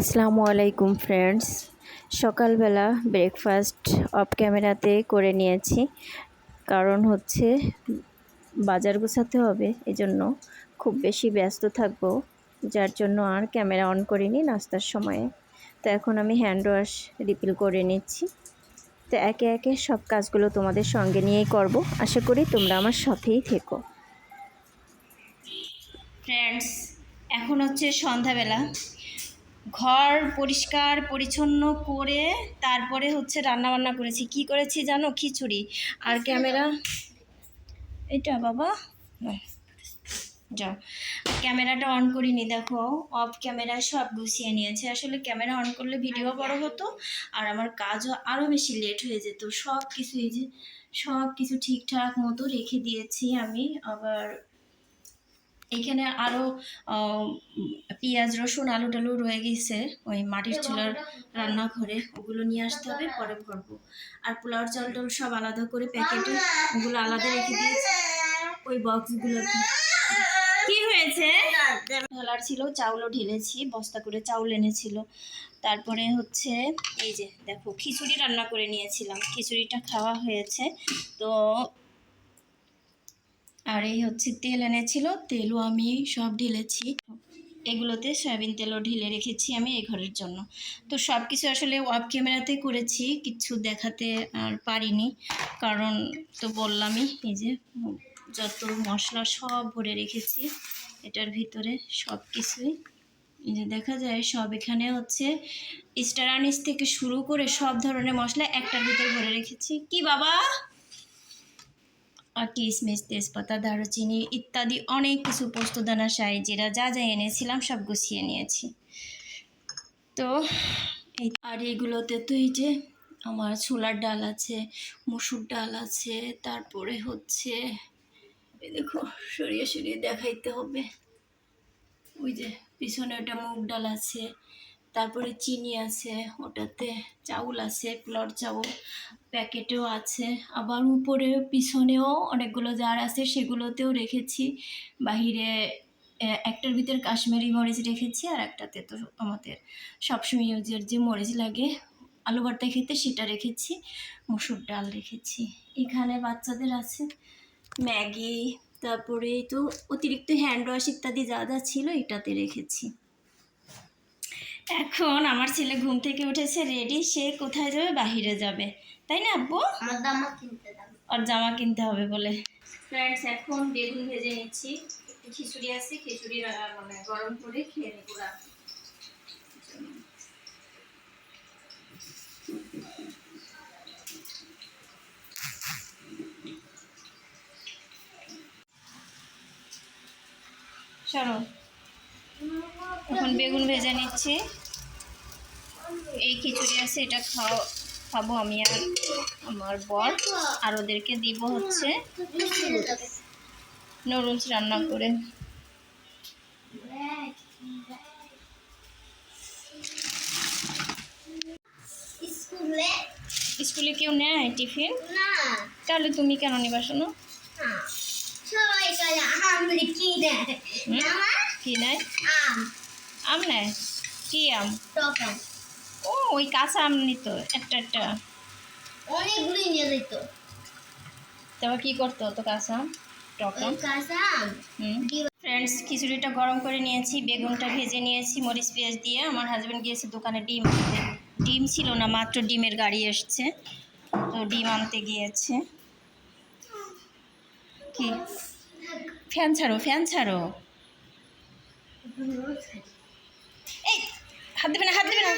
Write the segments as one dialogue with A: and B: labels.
A: আসসালামু আলাইকুম ফ্রেন্ডস। সকালবেলা ব্রেকফাস্ট অফ ক্যামেরাতে করে নিয়েছি। কারণ হচ্ছে বাজার গোছাতে হবে, এজন্য খুব বেশি ব্যস্ত থাকব। যার জন্য আর ক্যামেরা অন করিনি নাস্তার সময়ে। তো এখন আমি হ্যান্ড ওয়াশ রিপিল করে নিচ্ছি। তো একে একে সব কাজগুলো তোমাদের সঙ্গে নিয়েই করব। আশা করি তোমরা আমার সাথেই থেকো। ফ্রেন্ডস, এখন হচ্ছে সন্ধ্যাবেলা। ঘর পরিষ্কার পরিচ্ছন্ন করে তারপরে হচ্ছে রান্না বান্না করেছি। কি করেছি জানো? খিচুড়ি। আর ক্যামেরা এটা বাবা। যাও। ক্যামেরাটা অন করিনি দেখো। অফ ক্যামেরায় সব গুছিয়ে নিয়েছে। আসলে ক্যামেরা অন করলে ভিডিও বড় হতো আর আমার কাজও আরও বেশি লেট হয়ে যেত। সব কিছু এই যে সব কিছু ঠিকঠাক মতো রেখে দিয়েছি আমি। আবার এখানে আরও পেঁয়াজ, রসুন আলু টালু রয়ে গেছে। ওই মাটির চুলার রান্নাঘরে ওগুলো নিয়ে আসতে হবে, পরে ভরবো। আর পোলাওর চাল টাল সব আলাদা করে প্যাকেটে ওগুলো আলাদা রেখে দিয়েছি। ওই বক্সগুলোতে কি? হয়েছে? ঢালার ছিল, চাউলও ঢেলেছি, বস্তা করে চাউল এনেছিল। তারপরে হচ্ছে, এই যে দেখো, খিচুড়ি রান্না করে নিয়েছিলাম। খিচুড়িটা খাওয়া হয়েছে। তো আর এই হচ্ছে তেল এনেছিল, তেলও আমি সব ঢেলেছি। এগুলোতে সয়াবিন তেলও ঢেলে রেখেছি আমি এই ঘরের জন্য। তো সব কিছু আসলে ওয়াব ক্যামেরাতে করেছি, কিছু দেখাতে আর পারিনি। কারণ তো বললামই, এই যে যত মশলা সব ভরে রেখেছি, এটার ভিতরে সব কিছুই যে দেখা যায় সব এখানে হচ্ছে স্টার থেকে শুরু করে সব ধরনের মশলা একটার ভিতরে ভরে রেখেছি। কি বাবা? আর কিশমিশ তেজপাতা, দারুচিনি ইত্যাদি অনেক কিছু পোস্তদানা সাই জিরা যা যা এনেছিলাম সব গুছিয়ে নিয়েছি। তো আর এগুলোতে তো এই যে আমার ছোলার ডাল আছে, মসুর ডাল আছে, তারপরে হচ্ছে দেখো, সরিয়ে সরিয়ে দেখাইতে হবে। ওই যে পিছনে ওটা মুগ ডাল আছে তারপরে চিনি আছে, ওটাতে চাউল আছে প্লট চাউল, প্যাকেটেও আছে। আবার উপরে, পিছনেও অনেকগুলো জার আছে, সেগুলোতেও রেখেছি। বাহিরে একটার ভিতর কাশ্মীরি মরিচ রেখেছি আর একটাতে তো আমাদের সবসময় ইউজের যে মরিচ লাগে, আলু ভর্তা খেতে সেটা রেখেছি, মসুর ডাল রেখেছি। এখানে বাচ্চাদের আছে ম্যাগি, তারপরে তো অতিরিক্ত হ্যান্ড ওয়াশ ইত্যাদি যা যা ছিল এটাতে রেখেছি। এখন আমার ছেলে ঘুম থেকে উঠেছে রেডি সে কোথায় যাবে? বাহিরে যাবে। তাই না আব্বু?
B: আমার জামা কিনতে দাও।
A: আর জামা কিনতে হবে বলে। ফ্রেন্ডস এখন বেগুন ভেজে নিচ্ছি। খিচুড়ি আছে খিচুড়ি মানে গরম করে খেয়ে নেব। চলো এখন বেগুন ভেজে নিচ্ছি। এই খিচুড়ি আছে এটা খাও খাব আমি আর আমার বর। আর ওদেরকে দিব হচ্ছে নুডলস রান্না করে।
B: স্কুলে?
A: কেউ নেয় টিফিন?
B: না।
A: তাহলে তুমি কেন নিবা শোনো?
B: সবাই কি? আমার
A: কি নেয়?
B: আম।
A: আম কি আম? ও ওই কাঁচা আম নিত একটা একটা।
B: অনেকগুলি নিয়ে যেত।
A: তারপর কি করতো তো কাঁচা আম? টক আম?
B: কাঁচা আম।
A: ফ্রেন্ডস খিচুড়িটা গরম করে নিয়েছি বেগুনটা ভেজে নিয়েছি মরিচ পেঁয়াজ দিয়ে। আমার হাজব্যান্ড গিয়েছে দোকানে ডিম আনতে। ডিম ছিল না মাত্র ডিমের গাড়ি এসছে তো ডিম আনতে গিয়েছে। কি? ফ্যান ছাড়ো ফ্যান ছাড়ো এই হাত দেবে না হাত দেবে না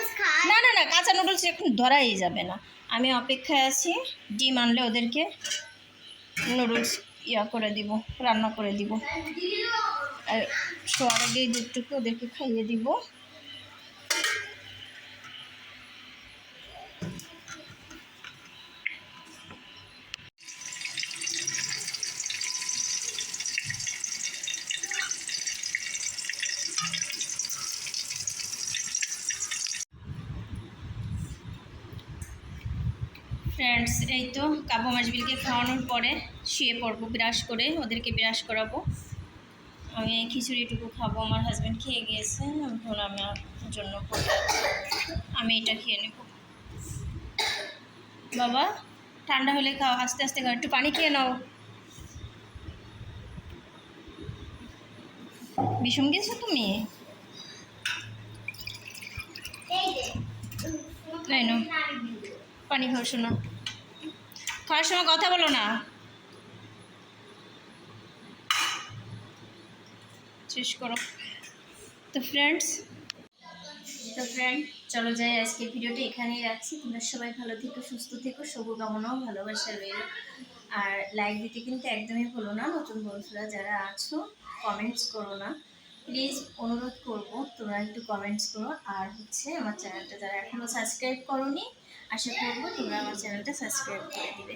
A: না, কাঁচা নুডলস এখন ধরাই যাবে না। আমি অপেক্ষায় আছি, ডিম আনলে ওদেরকে নুডলস ইয়া করে দিব, রান্না করে দিব। আর শোয়ার আগে দুধটুকু ওদেরকে খাইয়ে দিব। ফ্রেন্ডস এই তো কাবু মাসবিলকে খাওয়ানোর পরে শুয়ে পড়ব ব্রাশ করে ওদেরকে ব্রাশ করাবো। আমি এই খিচুড়িটুকু খাব আমার হাজব্যান্ড খেয়ে গিয়েছে এখন আমি আর জন্য আমি এটা খেয়ে নেব। বাবা ঠান্ডা হলে খাও আস্তে আস্তে খাও একটু পানি খেয়ে নাও। বিষম গেছো তুমি? নাই না পানি খাও শোনো। খাওয়ার সময় কথা বলো না। শেষ করো। তো ফ্রেন্ডস তো ফ্রেন্ড চলো যাই, আজকে ভিডিওটা এখানেই রাখছি। তোমরা সবাই ভালো থেকো, সুস্থ থেকো, শুভকামনাও, ভালোবাসা রইল। আর লাইক দিতে কিন্তু একদমই ভুলো না, নতুন বন্ধুরা যারা আছো কমেন্টস করো না। প্লিজ অনুরোধ করব, তোমরা একটু কমেন্টস করো। আর হচ্ছে আমার চ্যানেলটা যারা এখনও সাবস্ক্রাইব করোনি আশা করব তোমরা আমার চ্যানেলটা সাবস্ক্রাইব করে দিবে।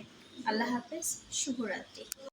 A: আল্লাহ হাফেজ শুভরাত্রি।